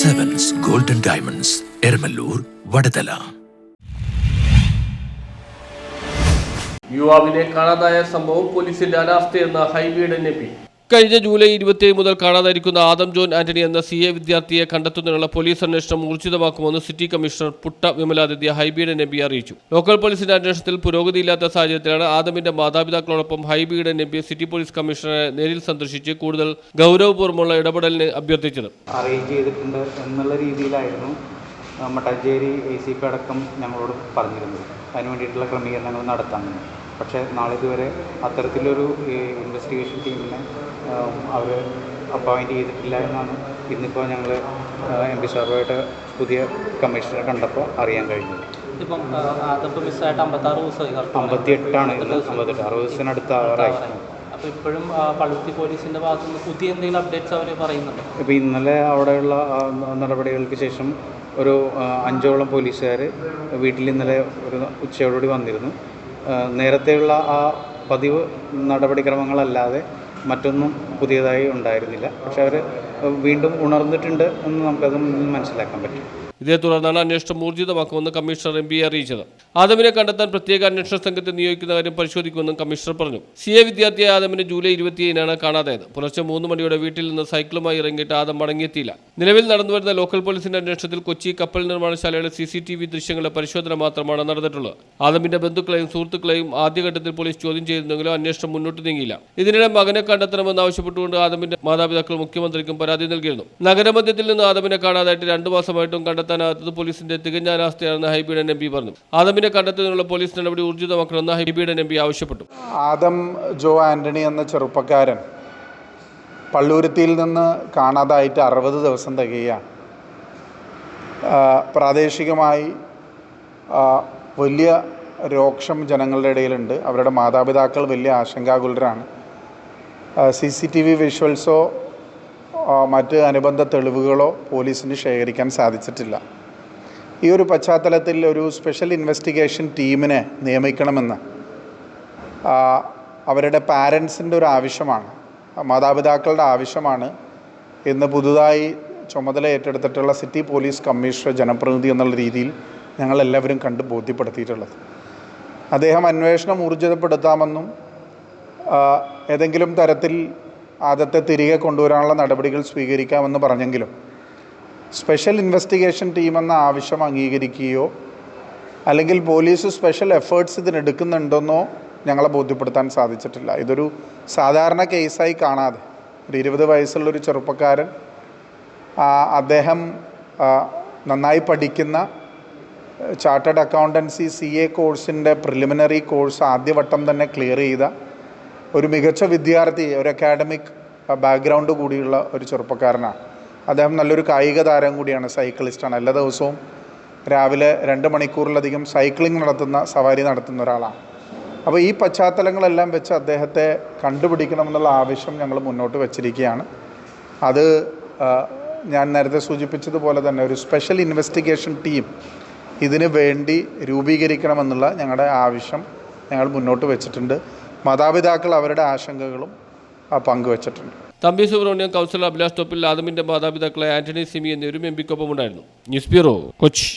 Sevens golden diamonds Eramalloor Vadathala. യുവാവിനെ കാണാതായ സംഭവം പോലീസിന്റെ അനാസ്ഥയെന്ന് എ പി കഴിഞ്ഞ ജൂലൈ ഇരുപത്തിയേഴ് മുതൽ കാണാതായിരിക്കുന്ന ആദം ജോൺ ആന്റണി എന്ന സി എ വിദ്യാർത്ഥിയെ കണ്ടെത്തുന്നതിനുള്ള പോലീസ് അന്വേഷണം ഊർജിതമാക്കുമെന്ന് സിറ്റി കമ്മീഷണർ പുട്ട വിമലാദിത്യ ഹൈബിയുടെ നബി അറിയിച്ചു. ലോക്കൽ പോലീസിന്റെ അന്വേഷണത്തിൽ പുരോഗതിയില്ലാത്ത സാഹചര്യത്തിലാണ് ആദമിന്റെ മാതാപിതാക്കളോടൊപ്പം ഹൈബിയുടെ നബി സിറ്റി പോലീസ് കമ്മീഷണറെ നേരിൽ സന്ദർശിച്ച് കൂടുതൽ ഗൗരവപൂർവമുള്ള ഇടപെടലിന് അഭ്യർത്ഥിച്ചത്. ചെയ്തിട്ടുണ്ട് എന്നുള്ള രീതിയിലായിരുന്നു മട്ടാഞ്ചേരി എ സി പി അടക്കം ഞങ്ങളോട് പറഞ്ഞിരുന്നത്. അതിന് വേണ്ടിയിട്ടുള്ള ക്രമീകരണങ്ങൾ നടത്താമെന്ന് പക്ഷേ നാളിതുവരെ അത്തരത്തിലൊരു ഇൻവെസ്റ്റിഗേഷൻ ടീമിനെ അവർ അപ്പോയിന്റ് ചെയ്തിട്ടില്ല എന്നാണ് ഇന്നിപ്പോൾ ഞങ്ങൾ എം പി സാറുമായിട്ട് പുതിയ കമ്മീഷണറെ കണ്ടപ്പോൾ അറിയാൻ കഴിഞ്ഞത്. ഇപ്പം അതിപ്പോൾ മിസ്സായിട്ട് അമ്പത്താറ് ദിവസമായി അമ്പത്തി എട്ടാണ് അമ്പത്തെട്ട് അറുപത് ദിവസത്തിനടുത്ത് ആറായി അപ്പോൾ ഇപ്പോഴും പള്ളുത്തി പളുത്തി പോലീസിന്റെ ഭാഗത്തു നിന്ന് പുതിയ എന്തെങ്കിലും അപ്ഡേറ്റ്സ് അവർ പറയുന്നുണ്ട്? ഇപ്പോൾ ഇന്നലെ അവിടെയുള്ള നടപടികൾക്ക് ശേഷം ഒരു അഞ്ചോളം പോലീസുകാർ വീട്ടിൽ ഇന്നലെ ഒരു ഉച്ചയോടുകൂടി വന്നിരുന്നു. നേരത്തെയുള്ള ആ പതിവ് നടപടിക്രമങ്ങളല്ലാതെ മറ്റൊന്നും പുതിയതായി ഉണ്ടായിരുന്നില്ല. പക്ഷെ അവർ വീണ്ടും ഉണർന്നിട്ടുണ്ട് എന്ന് നമുക്കത് മനസ്സിലാക്കാൻ പറ്റും ഇതേ തുടർന്നാണ് അന്വേഷണം ഊർജിതമാക്കുമെന്ന് കമ്മീഷണർ എം പിയെ അറിയിച്ചത്. ആദമിനെ കണ്ടെത്താൻ പ്രത്യേക അന്വേഷണ സംഘത്തെ നിയോഗിക്കുന്ന കാര്യം പരിശോധിക്കുമെന്നും കമ്മീഷണർ പറഞ്ഞു. സി എ വിദ്യാർത്ഥിയായ ആദമിന് ജൂലൈ ഇരുപത്തിയേഴിനാണ് കാണാതായത്. പുലർച്ചെ മൂന്ന് മണിയോടെ വീട്ടിൽ നിന്ന് സൈക്കിളുമായി ഇറങ്ങിയിട്ട് ആദം മടങ്ങിയെത്തിയില്ല. നിലവിൽ നടന്നുവരുന്ന ലോക്കൽ പോലീസിന്റെ അന്വേഷണത്തിൽ കൊച്ചി കപ്പൽ നിർമ്മാണശാലയുടെ സി സി ടി വി ദൃശ്യങ്ങളുടെ പരിശോധന മാത്രമാണ് നടന്നിട്ടുള്ളത്. ആദമിന്റെ ബന്ധുക്കളെയും സുഹൃത്തുക്കളെയും ആദ്യഘട്ടത്തിൽ പോലീസ് ചോദ്യം ചെയ്തിരുന്നെങ്കിലും അന്വേഷണം മുന്നോട്ട് നീങ്ങിയില്ല. ഇതിനിടെ മകനെ കണ്ടെത്തണമെന്ന് ആവശ്യപ്പെട്ടുകൊണ്ട് ആദമിന്റെ മാതാപിതാക്കൾ മുഖ്യമന്ത്രിക്കും പരാതി നൽകിയിരുന്നു. നഗരമധ്യത്തിൽ നിന്ന് ആദമിനെ കാണാതായിട്ട് രണ്ടു മാസമായിട്ടും കണ്ടെത്താനാകാത്തത് പോലീസിന്റെ തികഞ്ഞ അനാസ്ഥയാണെന്ന് ഹൈബിയുടെ എം പി പറഞ്ഞു. ആദമിനെ കണ്ടെത്തുന്നതിനുള്ള പോലീസ് നടപടി ഊർജിതമാക്കണമെന്ന് ഹൈബിയുടെ എം പി ആവശ്യപ്പെട്ടു. ആദം ജോ ആന്റണി എന്ന ചെറുപ്പക്കാരൻ പള്ളൂരുത്തിയിൽ നിന്ന് കാണാതായിട്ട് അറുപത് ദിവസം തികയാണ്. പ്രാദേശികമായി വലിയ രോക്ഷം ജനങ്ങളുടെ ഇടയിലുണ്ട്. അവരുടെ മാതാപിതാക്കൾ വലിയ ആശങ്കാകുലരാണ്. സി സി ടി വി വിഷ്വൽസോ മറ്റ് അനുബന്ധ തെളിവുകളോ പോലീസിന് ശേഖരിക്കാൻ സാധിച്ചിട്ടില്ല. ഈ ഒരു പശ്ചാത്തലത്തിൽ ഒരു സ്പെഷ്യൽ ഇൻവെസ്റ്റിഗേഷൻ ടീമിനെ നിയമിക്കണമെന്ന് അവരുടെ പാരൻസിന്റെ ഒരു ആവശ്യമാണ് മാതാപിതാക്കളുടെ ആവശ്യമാണ് ഇന്ന് പുതുതായി ചുമതല ഏറ്റെടുത്തിട്ടുള്ള സിറ്റി പോലീസ് കമ്മീഷണർ ജനപ്രതിനിധി എന്നുള്ള രീതിയിൽ ഞങ്ങളെല്ലാവരും കണ്ട് ബോധ്യപ്പെടുത്തിയിട്ടുള്ളത്. അദ്ദേഹം അന്വേഷണം ഊർജിതപ്പെടുത്താമെന്നും ഏതെങ്കിലും തരത്തിൽ ആദത്തെ തിരികെ കൊണ്ടുവരാനുള്ള നടപടികൾ സ്വീകരിക്കാമെന്ന് പറഞ്ഞെങ്കിലും സ്പെഷ്യൽ ഇൻവെസ്റ്റിഗേഷൻ ടീമെന്ന ആവശ്യം അംഗീകരിക്കുകയോ അല്ലെങ്കിൽ പോലീസ് സ്പെഷ്യൽ എഫേർട്സ് ഇതിനെടുക്കുന്നുണ്ടെന്നോ ഞങ്ങളെ ബോധ്യപ്പെടുത്താൻ സാധിച്ചിട്ടില്ല. ഇതൊരു സാധാരണ കേസായി കാണാതെ ഒരു ഇരുപത് വയസ്സുള്ളൊരു ചെറുപ്പക്കാരൻ അദ്ദേഹം നന്നായി പഠിക്കുന്ന ചാർട്ടേഡ് അക്കൗണ്ടൻസി സി എ കോഴ്സിന്റെ പ്രിലിമിനറി കോഴ്സ് ആദ്യവട്ടം തന്നെ ക്ലിയർ ചെയ്ത ഒരു മികച്ച വിദ്യാർത്ഥി ഒരു അക്കാഡമിക് ബാക്ക്ഗ്രൗണ്ട് കൂടിയുള്ള ഒരു ചെറുപ്പക്കാരനാണ്. അദ്ദേഹം നല്ലൊരു കായിക താരം കൂടിയാണ് സൈക്കിളിസ്റ്റാണ് എല്ലാ ദിവസവും രാവിലെ രണ്ട് മണിക്കൂറിലധികം സൈക്ലിംഗ് നടത്തുന്ന സവാരി നടത്തുന്ന ഒരാളാണ്. അപ്പോൾ ഈ പശ്ചാത്തലങ്ങളെല്ലാം വെച്ച് അദ്ദേഹത്തെ കണ്ടുപിടിക്കണമെന്നുള്ള ആവശ്യം ഞങ്ങൾ മുന്നോട്ട് വച്ചിരിക്കുകയാണ്. അത് ഞാൻ നേരത്തെ സൂചിപ്പിച്ചതുപോലെ തന്നെ ഒരു സ്പെഷ്യൽ ഇൻവെസ്റ്റിഗേഷൻ ടീം ഇതിനു വേണ്ടി രൂപീകരിക്കണമെന്നുള്ള ഞങ്ങളുടെ ആവശ്യം ഞങ്ങൾ മുന്നോട്ട് വെച്ചിട്ടുണ്ട്. മാതാപിതാക്കൾ അവരുടെ ആശങ്കകളും പങ്കുവച്ചിട്ടുണ്ട്. തമ്പി സുബ്രഹ്മണ്യം കൗൺസിലർ അഭിലാഷ് തോപ്പിൽ ആദമിന്റെ മാതാപിതാക്കളെ ആന്റണി സിമി എന്നിവരും എം പിക്കൊപ്പം ഉണ്ടായിരുന്നു. News bureau Kochi.